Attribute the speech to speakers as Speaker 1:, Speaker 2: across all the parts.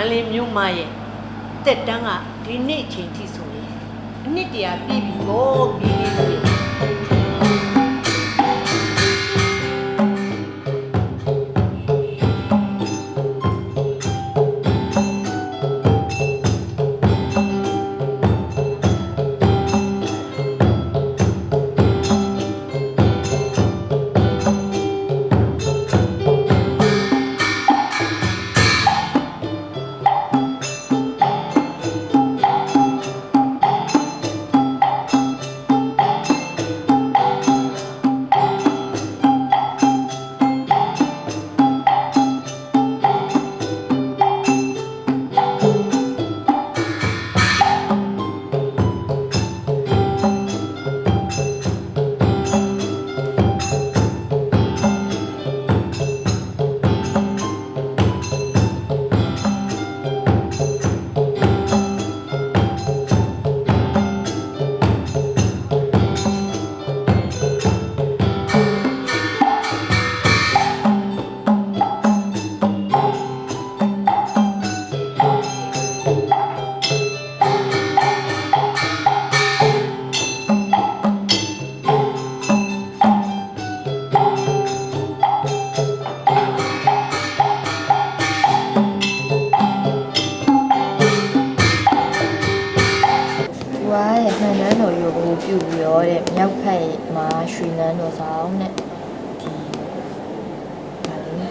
Speaker 1: န္တလေးမြို့မရဲ့တက်တန်းကဒီနေ့အချိန်ထိဆိုရင်အနှစ်တရာပြည့်ပြီပေါ့ပြည်လေးတွေ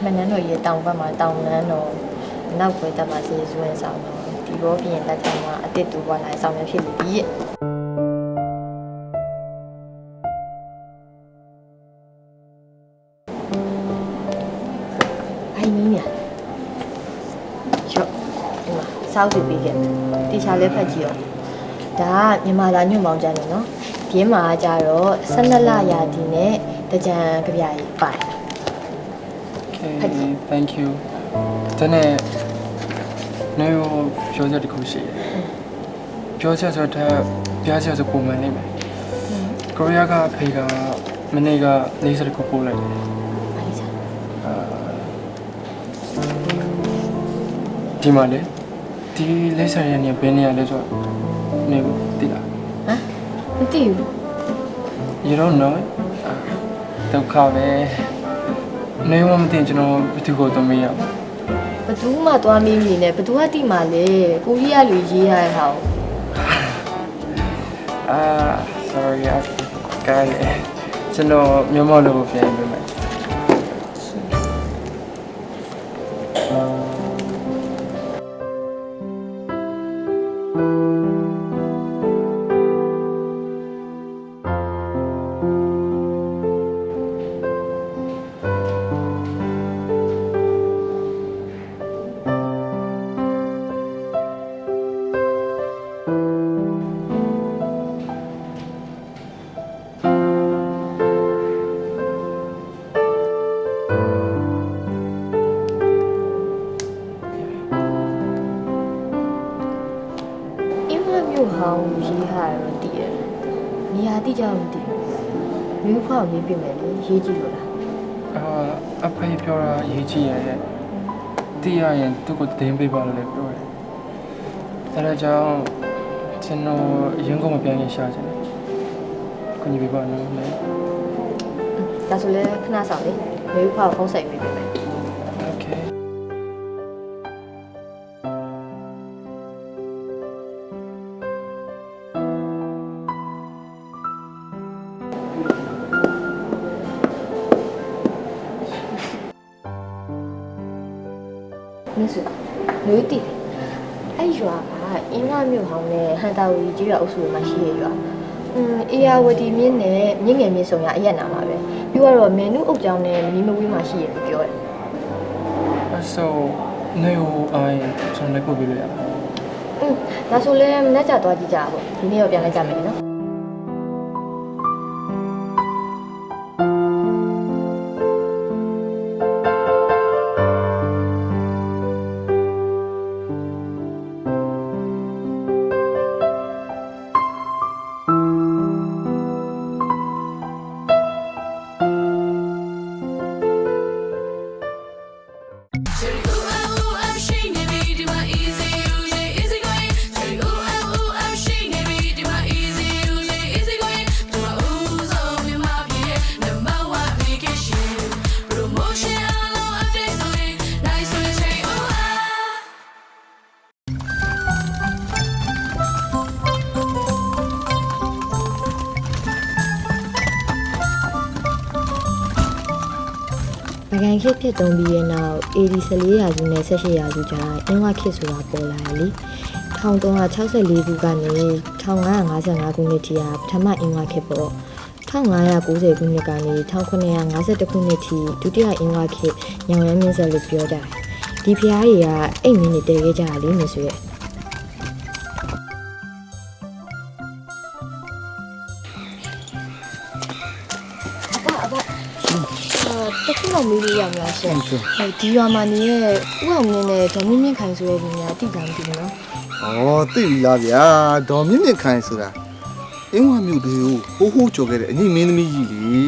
Speaker 2: မှန်နန်းတော်ရဲ့တောင်ဘက်မှာတောင်နန်းတော်နောက်ဘက်တက်မှာစီစွဲဆောင်တော့ဒီဘောပြင်လက်ထက်မှာအစ်စ်တူပွားလာဆောင်ရဖြစ်နေပြီရဲ့အိုင်နီးညာရော့ဒီမှာစောက်စီပေးခဲ့တီချာလေးဖက်ကြည့်ရောဒါကမြန်မာသားညွန့်ပေါင်းကြတယ်နော်ပြင်းမှာကြတော့12လရာဒီနဲ့တကြံကြပြကြီးပါတယ်
Speaker 3: Okay thank you တနေ့နေရောပြောချက်တစ်ခုရှိတယ်ပြောချက်ဆိုတော့ပြားချက်ဆိုပုံမှန်နေမယ်ကိုရီးယားကအဖေကမနေ့ကလေးစတစ်ခုပို့လိုက်တယ်
Speaker 2: အားလေးစား
Speaker 3: ဒီမှာလေဒီလေးစရရဲ့နေဘယ်နေရာလဲဆိုတော့နေကိုသိလား
Speaker 2: ဟမ်မသိဘူး
Speaker 3: you don't know it အာဒုက္ခပဲ နေရောမသိရင်ကျွန်တော်ဘယ်သူကိုသမီးရအောင်
Speaker 2: ဘသူမှသွားမေးမိနေဘသူကတိမှလဲကိုရီးယားလူရေးရတဲ့ဟာကို
Speaker 3: အာ sorry I forgot it ကျွန်တော်မြန်မာလိုကိုပြန်ပေးမယ်
Speaker 2: နေရာတိကျမသိဘူးမျိုးဖောက်ရေးပြမယ်လေရေးကြည့်လို့လား
Speaker 3: အာအဖေပြောတာရေးကြည့်ရရဲ့သိရရင်သူ့ကိုတင်ပေးပါလို့လည်းပြောတယ်အဲဒါကြောင့်ကျွန်တော်ရင်းကုန်မပြန်ရင်ရှာချင်တယ်ကိုကြီးပေးပါနော်လေ
Speaker 2: ဒါဆိုလဲခဏဆောင်လေမျိုးဖောက်ဖုံးဆိုင်ပေးပြမယ် မင်းစုမျိုးတည်အဲ့ရွာကအင်းမမျိုးဟောင်းနဲ့ဟန်တာဝီကြီးရွာအုပ်စုမှာရှိရရွာอืมအေယာဝတီမြင့်နဲ့မြင့်ငယ်မြင့်ဆောင်ရအရက်နာမှာပဲပြီးတော့မင်းနုအုပ်ကျောင်းနဲ့မီးမဝေးမှာရှိရလို့ပြောတယ်
Speaker 3: so နေကိုအိုင်ကျွန်တော်လည်းပို့ပေးလို့ရပါ
Speaker 2: อืมဒါဆိုလဲမနေ့ကျသွားကြည့်ကြပါပေါ့ဒီနေ့တော့ပြန်လိုက်ကြမယ်နော် ခစ်ဖြစ်သုံးပြီးရဲ့နောက် AD 14ရာစုနဲ့18ရာစုကြားအင်ဝါခေတ်ဆိုတာပေါ်လာတယ်လေ1364ခုကနေ1555ခုနှစ်ထိကပထမအင်ဝါခေတ်ပေါ့1590ခုနှစ်ကနေ1952ခုနှစ်ထိဒုတိယအင်ဝါခေတ်ညောင်ရမ်းမြင့်ဆက်လို့ပြောကြတယ်ဒီဖျားတွေကအိတ်မင်းနေတည်ခဲ့ကြတာလေမဆိုရဲ့ တခုတော့မေးလို့ရမလားရှင်ဟုတ်ဒီရွာမှာနေရဲ့ဥအောင်မြင့်နဲ့ဒေါ်မြင့်မြင့်ခိုင်ဆိုတဲ့လူများတိတာမသိဘူးနော်
Speaker 4: ဩသိပြီလားဗျာဒေါ်မြင့်မြင့်ခိုင်ဆိုတာအင်းဝမြို့တွေကိုဟိုးဟိုးကြော်ခဲ့တဲ့အငိမ့်မင်းသမီးကြီးလေ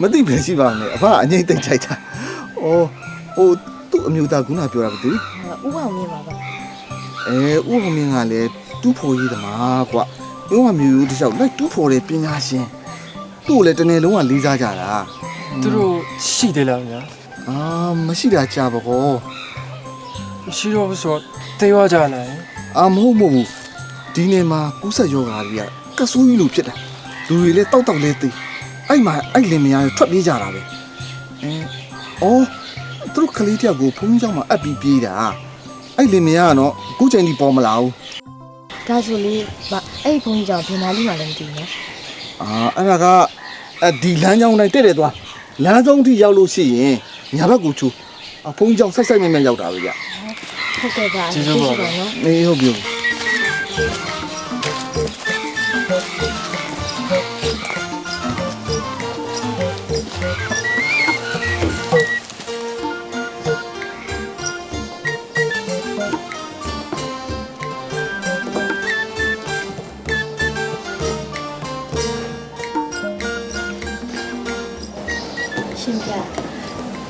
Speaker 4: မသိပဲရှိပါနဲ့အဖအငိမ့်တိတ်ချိုက်တာဩဟိုသူ့အမျိုးသားကနာပြောတာကတည်း
Speaker 2: အာဥအောင်မြင့်ပါပါ
Speaker 4: အဲဥပမင်းကလည်းတူးဖော်ရေးသမားကွအင်းဝမြို့တစ်လျှောက်လိုက်တူးဖော်တဲ့ပညာရှင်သူ့ကိုလည်းတစ်နေ့လုံးကလေးစားကြတာ
Speaker 3: သူတို့ရှိသေးလားညာ
Speaker 4: အာမရှိတာကြာပါကော
Speaker 3: ရှိတော့ဘူးဆိုတော့တေးဝကြနိုင်
Speaker 4: အာမဟုတ်မဟုတ်ဘူးဒီနေ့မှာကူးဆက်ယောဂါကြီးကကဆူးကြီးလို့ဖြစ်တာလူတွေလည်းတောက်တောက်လဲသိအဲ့မှာအဲ့လင်မယားထွက်ပြေးကြတာပဲအဲအော်သူတို့ကလေးတယောက်ကိုဖုန်းကြောင်းမှာအပ်ပြီးပြေးတာအဲ့လင်မယားကတော့အခုချိန်ထိပေါ်မလာဘူး
Speaker 2: ဒါဆိုလေဗအဲ့ဒီဘုန်းကြီးကြောင့်ဘယ်နာလို့မှလည်းမသိဘူးနော်
Speaker 4: အာအဲ့ဒါကအဒီလမ်းကြောင်းတိုင်းတက်တယ်သွား လမ်းဆုံးထိရောက်လို့ရှိရင်ညာဘက်ကိုချူအဖုန်းကြောင်းဆက်ဆက်မြဲမြဲရောက်တာပဲဗျ
Speaker 2: ဟုတ်ကဲ့ပါ
Speaker 3: ကျေးဇူးပါ
Speaker 2: ပါနော်
Speaker 4: နေဟုတ်
Speaker 2: ပြီ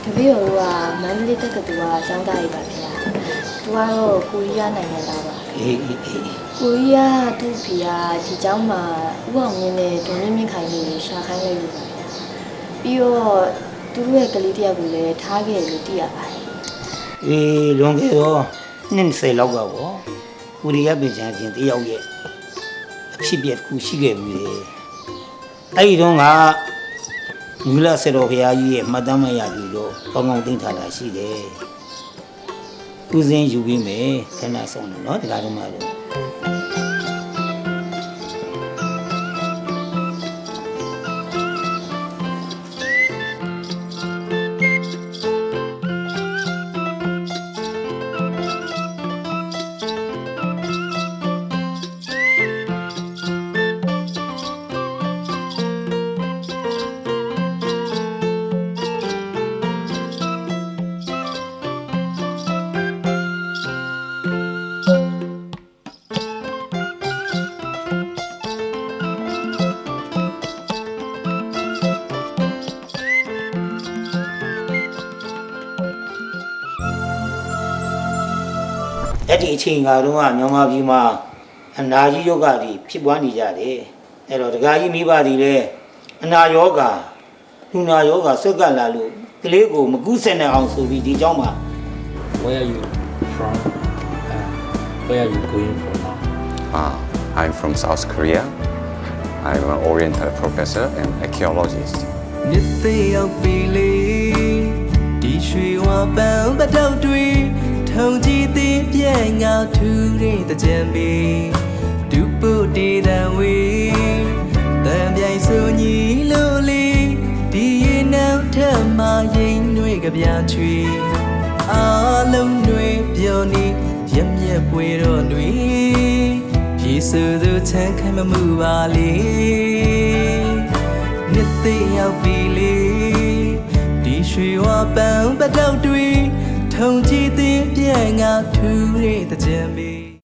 Speaker 2: တပည့်တော်တို့ကမန္တလေးတက္ကသိုလ်ကကျောင်းသားတွေပါဗျာသူကတော့ကိုရီးယားနိုင်ငံသားပါ
Speaker 5: အေးအေးအေး
Speaker 2: ကိုရီးယားသူ့ဖေကဒီကျောင်းမှာဥအောင်မြင့်နဲ့ဒေါ်မြင့်မြင့်ခိုင်လို့ရှာခိုင်းလိုက်လို့ပါဗျာပြီးတော့သူတို့ရဲ့ကလေးတစ်ယောက်ကိုလည်းထားခဲ့တယ်လို့သိရပါတယ်
Speaker 5: အေးလွန်ခဲ့တော့နှစ်20လောက်ကပေါ့ကိုရီးယားပြည်ချမ်းချင်းတယောက်ရဲ့အဖြစ်ပြက်တစ်ခုရှိခဲ့ပြီလေအဲ့ဒီတော့က မူလဆရာတော်ဘုရားကြီးရဲ့မှတ်တမ်းမရပြီတော့ကောင်းကောင်းသိထားတာရှိတယ်ဦးစင်းယူပြီးမယ်ခဏဆောင်လို့နော်ဒီကားတော့မှတော့ အဲ့ဒီအချိန်ကတော့မြန်မာပြည်မှာအနာကြီးယောဂတွေဖြစ်ပွားနေကြတယ်အဲ့တော့ဒကာကြီးမိဘတွေလည်းအနာယောဂလူနာယောဂဆွက်ကပ်လာလို့ကလေးကိုမကူးစက်နိုင်အောင်ဆိုပြီးဒီเจ้าမှာ
Speaker 6: Where are you from? Uh, where are you going from now?
Speaker 7: Uh, I'm from South Korea. I'm an Oriental professor and archaeologist.
Speaker 8: မြစ်သိရောက်ပြီလေဒီရွှေဝါပန်းပတောက်တွေ ထုံကြည်သည်ပြဲငါထူတဲ့တကြံပေဒုပုတ်တေတံဝေတံပြိုင်စုံညီလို့လေဒီရင်နောက်ထက်မှရင်တွေကပြချွေအားလုံးတွေပြောနေရမျက်ပွေတော့တွေယေစုသူချမ်းခိုင်မမှုပါလေနှစ်သိရောက်ပြီလေဒီရွှေဝါပန်းပတောက် တွေထုံကြည်သည်ပြဲငါထူတဲ့တကြံပေ